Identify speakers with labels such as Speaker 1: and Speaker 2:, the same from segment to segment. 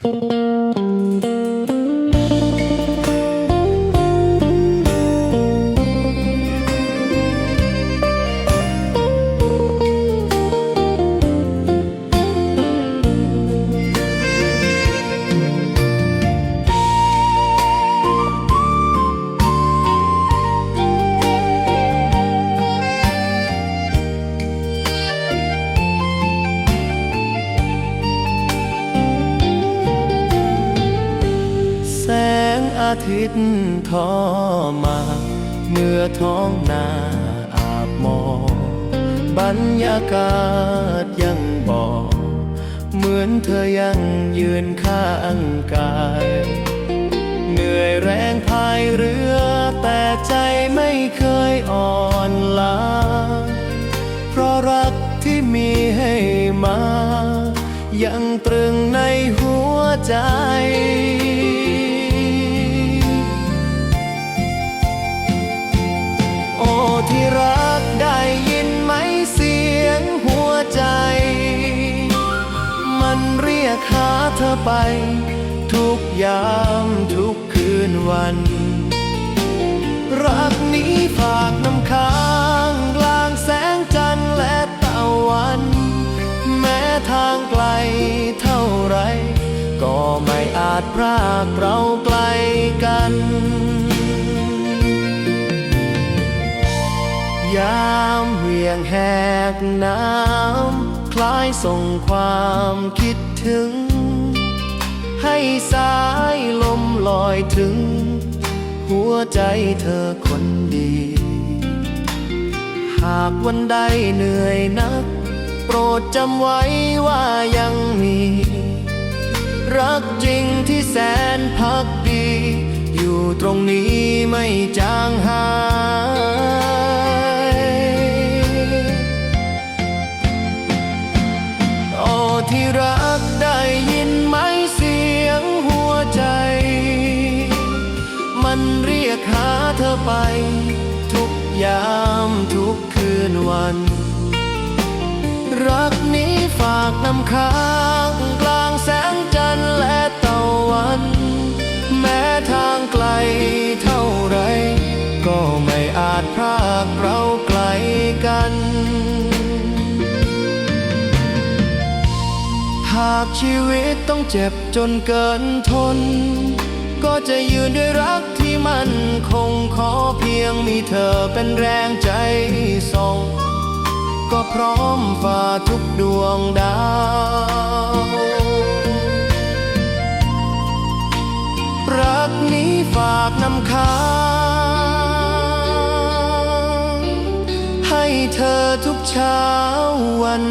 Speaker 1: แส องนาอาบหมอบรรยากาศยังบอกเหมือนเธอยังยืนข้างกาย เหนื่อยแรงพายเรือ แต่ใจไม่เคยอ่อนล้า เพราะรักที่มีให้มา ยังตรึงในหัวใจ ยกหาเธอไป ทุกยามทุกคืนวัน รักนี้ฝากน้ำค้างกลางแสงจันทร์และตะวัน แม้ทางไกลเท่าไร ก็ไม่อาจพรากเราไกลกันยามเวียงแหกน้ำคล้ายส่งความคิด ถึง ให้สายลมลอยถึง หัวใจเธอคนดี หากวันใดเหนื่อยนัก โปรดจำไว้ว่ายังมี รักจริงที่แสนพักดี อยู่ตรงนี้ไม่จางหายโอ้ที่รัก ได้ยินไหมเสียงหัวใจ มันเรียกหาเธอไป ทุกยามทุกคืนวัน รักนี้ฝากนำค้างกลางแสงากชีวิตต้องเจ็บจนเกินทน ก็จะยืนด้วยรักที่มันคงขอเพียงมีเธอเป็นแรงใจส่อง ก็พร้อมฝ่าทุกดวงดาวรักนี้ฝากนำค้างให้เธอทุกเช้าวัน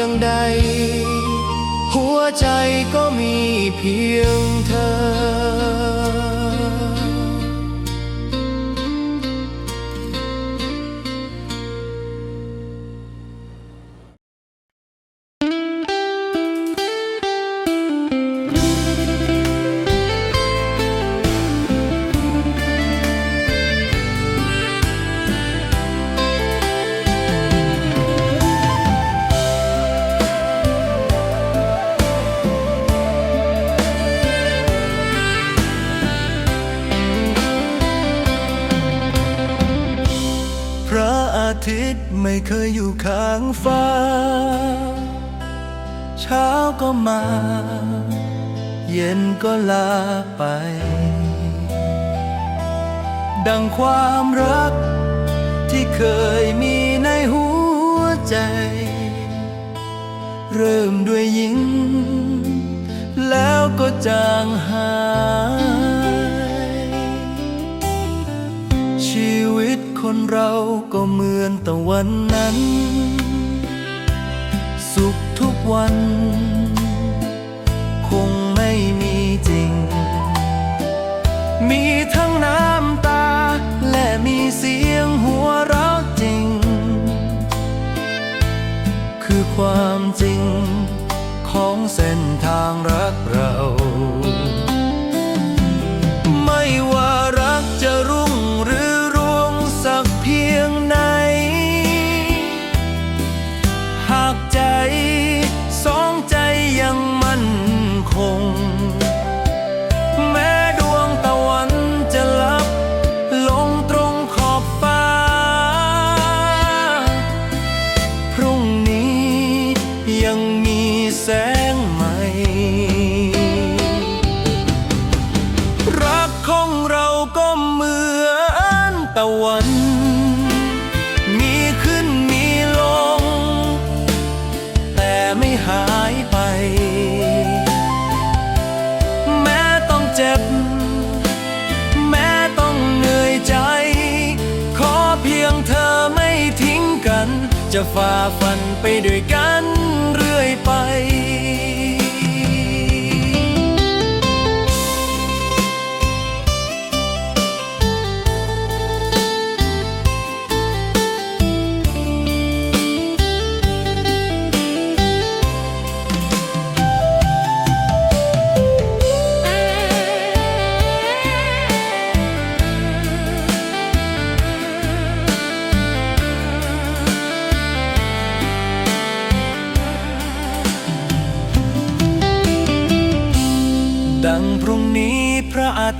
Speaker 1: ยงใด หัวใจก็มีเพียงเธอ ฟ้า เช้าก็มา เย็นก็ลาไป ดังความรักที่เคยมีในหัวใจ เริ่มด้วยยิ้มแล้วก็จางหายชีวิตคนเราก็เหมือนตะวันนั้น วัน คงไม่มีจริง มีทั้งน้ำตา และมีเสียงหัวเราะจริง คือความจริงของเส้นทางรักเรา จะฝ่าฟันไปด้วยกันเรื่อยไป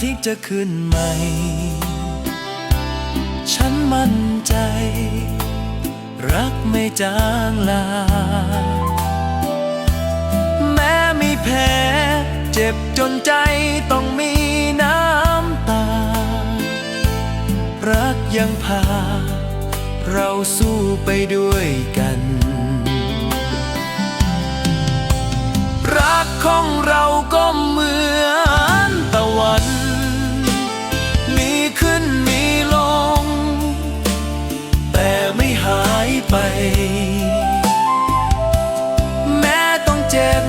Speaker 1: ทิตย์จะขึ้นใหม่ ฉันมั่นใจ รักไม่จางลา แม้มีแผลเจ็บจนใจต้องมีน้ำตา รักยังพา เราสู้ไปด้วยกัน รักของเราก็เหมือน ไป แม้ต้องเจ็บ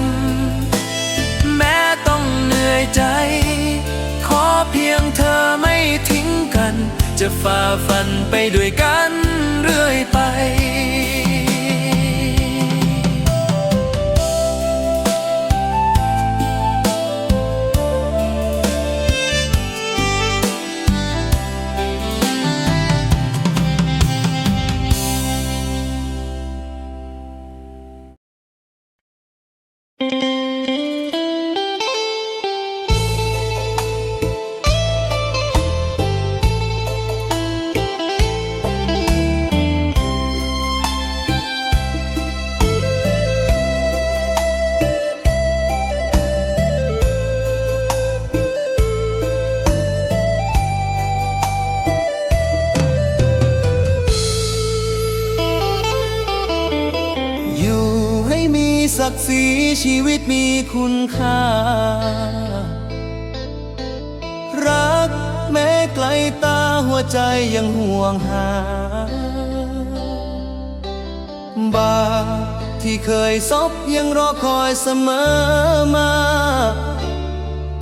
Speaker 1: แม้ต้องเหนื่อยใจ ขอเพียงเธอไม่ทิ้งกัน จะฝ่าฟันไปด้วยกันเรื่อยไป ศักดิ์ศรีชีวิตมีคุณค่า รักแม้ไกลตาหัวใจยังห่วงหา บาปที่เคยซบยังรอคอยเสมอมา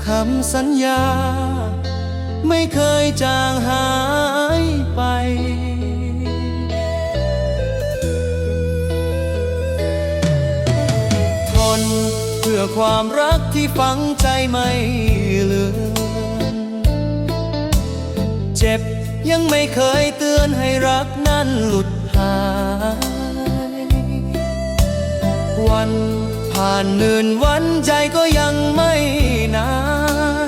Speaker 1: คำสัญญา ไม่เคยจางหาย น เพื่อความรักที่ฝังใจไม่เลือนเจ็บยังไม่เคยเตือนให้รักนั้นหลุดหาย วันผ่านหนื่นวันใจก็ยังไม่นา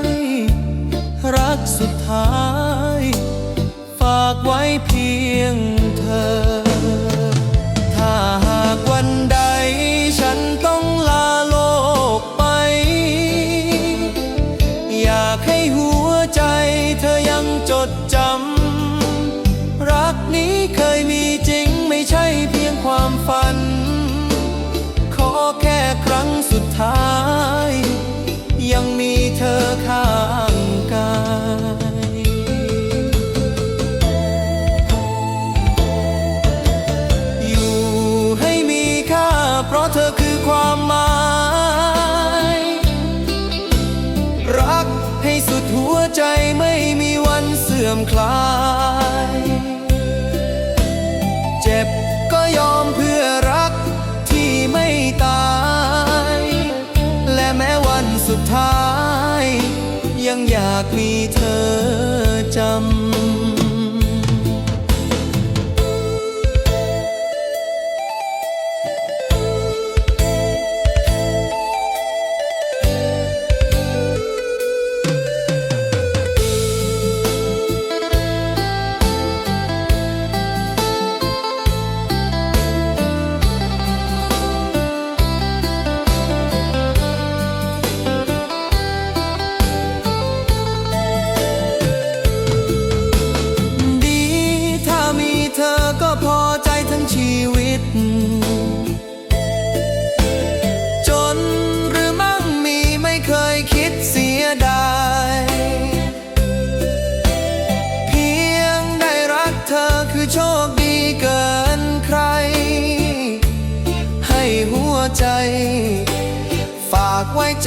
Speaker 1: ย รักสุดท้าย ฝากไว้เพียงเธอากให้หัวใจเธอยังจดจำ รักนี้เคยมีจริงไม่ใช่เพียงความฝัน ขอแค่ครั้งสุดท้าย ยังมีเธอข้าง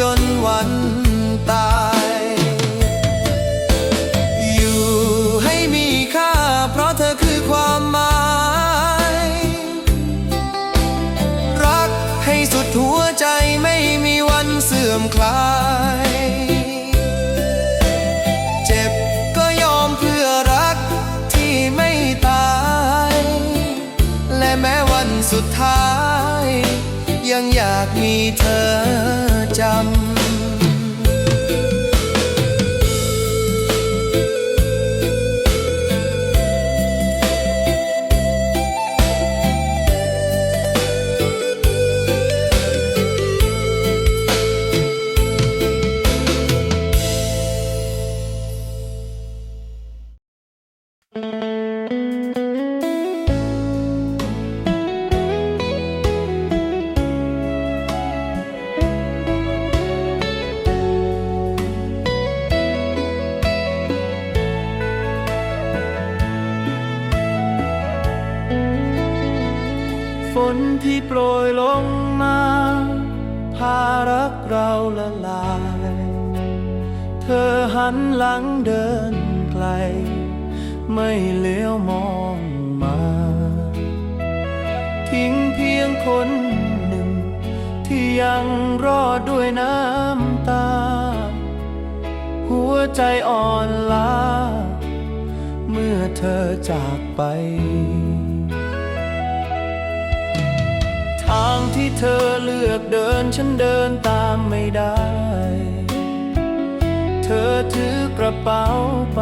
Speaker 1: จนวันตาย อยู่ให้มีค่า เพราะเธอคือความหมาย รักให้สุดหัวใจไม่มีวันเสื่อมคลาย เจ็บก็ยอมเพื่อรักที่ไม่ตาย และแม้วันสุดท้าย ยังอยากมีเธอ ไม่เลี้ยวมองมา ทิ้งเพียงคนหนึ่ง ที่ยังรอดด้วยน้ำตา หัวใจอ่อนล้า เมื่อเธอจากไป ทางที่เธอเลือกเดินฉันเดินตามไม่ได้ เธอถือกระเป๋าไป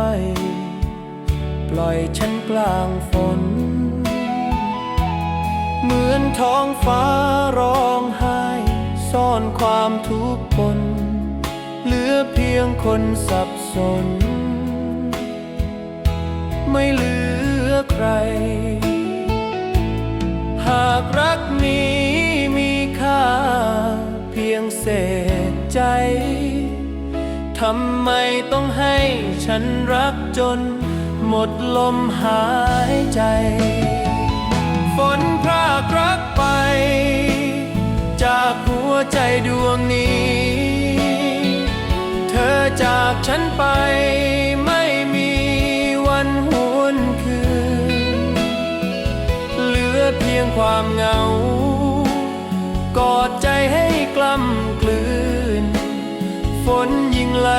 Speaker 1: ปล่อยฉันกลางฝน เหมือนท้องฟ้าร้องไห้ ซ่อนความทุกข์ปนเหลือเพียงคนสับสน ไม่เหลือใคร หากรักนี้มีค่า เพียงเศษใจทำไมต้องให้ฉันรักจน หมดลมหายใจ ฝนพรากรักไป จากหัวใจดวงนี้ เธอจากฉันไปไม่มีวันหวนคืน เหลือเพียงความเหงา กอดใจให้กล้ำกลืน ฝนยิ่งไหล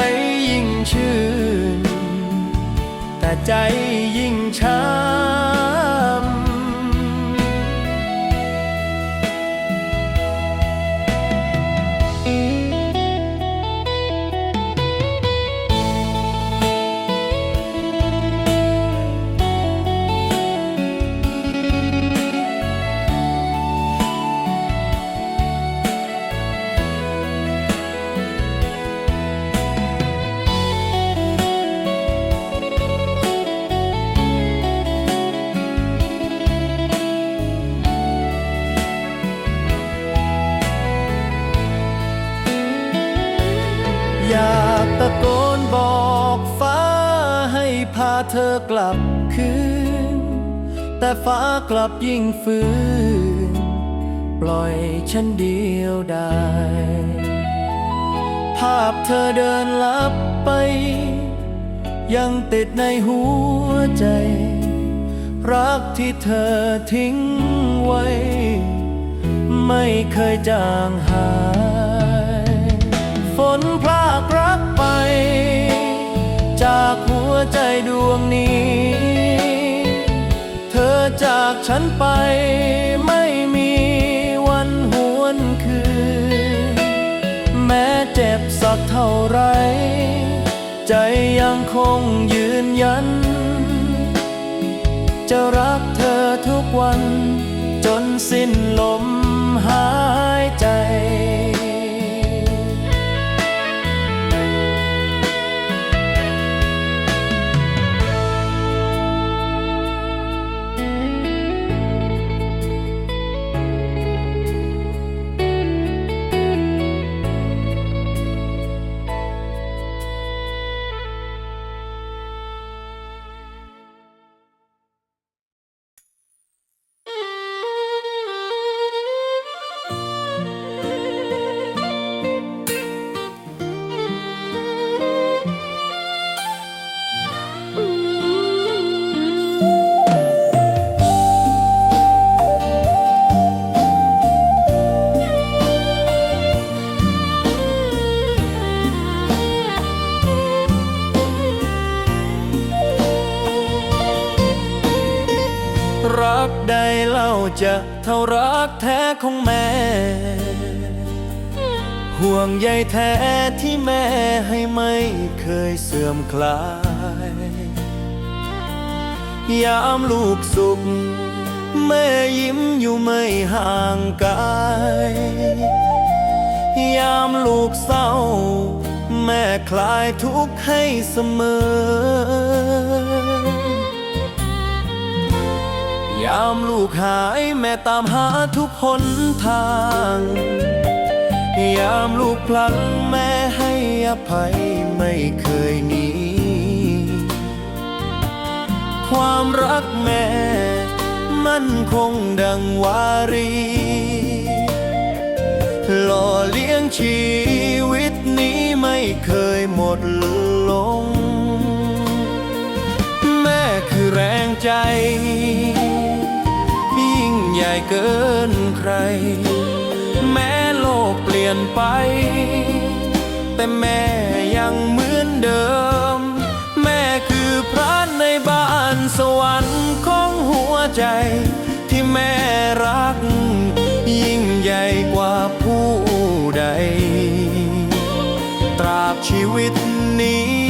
Speaker 1: ใจยิ่งช้า ฟ้ากลับยิ่งฝืนปล่อยฉันเดียวดายภาพเธอเดินลับไป ยังติดในหัวใจ รักที่เธอทิ้งไว้ ไม่เคยจางหาย ฝนพรากรักไป จากหัวใจดวงนี้ จากฉันไปไม่มีวันหวนคืน แม้เจ็บสักเท่าไร ใจยังคงยืนยัน จะรักเธอทุกวันจนสิ้นลม ใยแท้ที่แม่ให้ไม่เคยเสื่อมคลาย ยามลูกสุข แม่ยิ้มอยู่ไม่ห่างกาย ยามลูกเศร้า แม่คลายทุกข์ให้เสมอยามลูกหายแม่ตามหาทุกหนทาง ยามลูกพลันแม่ให้อภัยไม่เคยหนีความรักแม่ มันคงดังวารี หล่อเลี้ยงชีวิตนี้ไม่เคยหมดลง แม่คือแรงใจ ยิ่งใหญ่เกินใคร ลี่ยนไป แต่แม่ยังเหมือนเดิม แม่คือพระในบ้านสวรรค์ของหัวใจ ที่แม่รัก ยิ่งใหญ่กว่าผู้ใด ตราบชีวิตนี้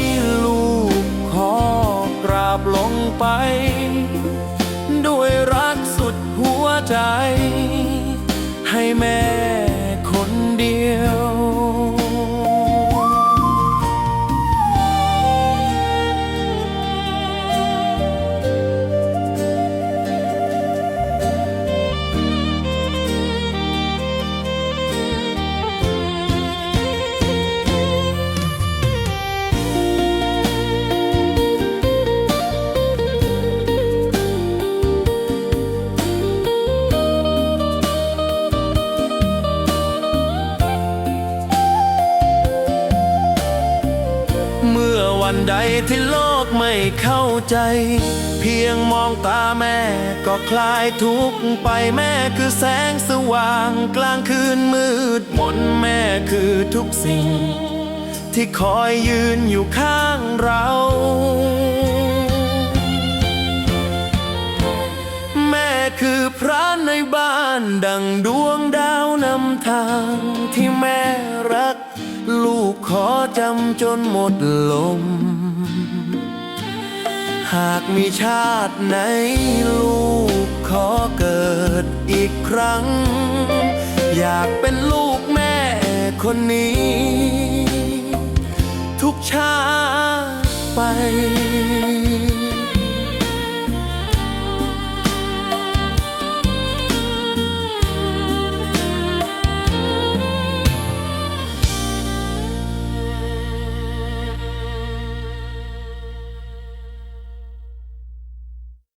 Speaker 1: ใดที่โลกไม่เข้าใจ เพียงมองตาแม่ก็คลายทุกข์ไปแม่คือแสงสว่างกลางคืนมืดมนแม่คือทุกสิ่ง ที่คอยยืนอยู่ข้างเราแม่คือพระในบ้านดังดวงดาวนำทางที่แม่รักลูก ขอจำจนหมดลม หากมีชาติไหนลูกขอเกิดอีกครั้ง อยากเป็นลูกแม่คนนี้ ทุกชาติไป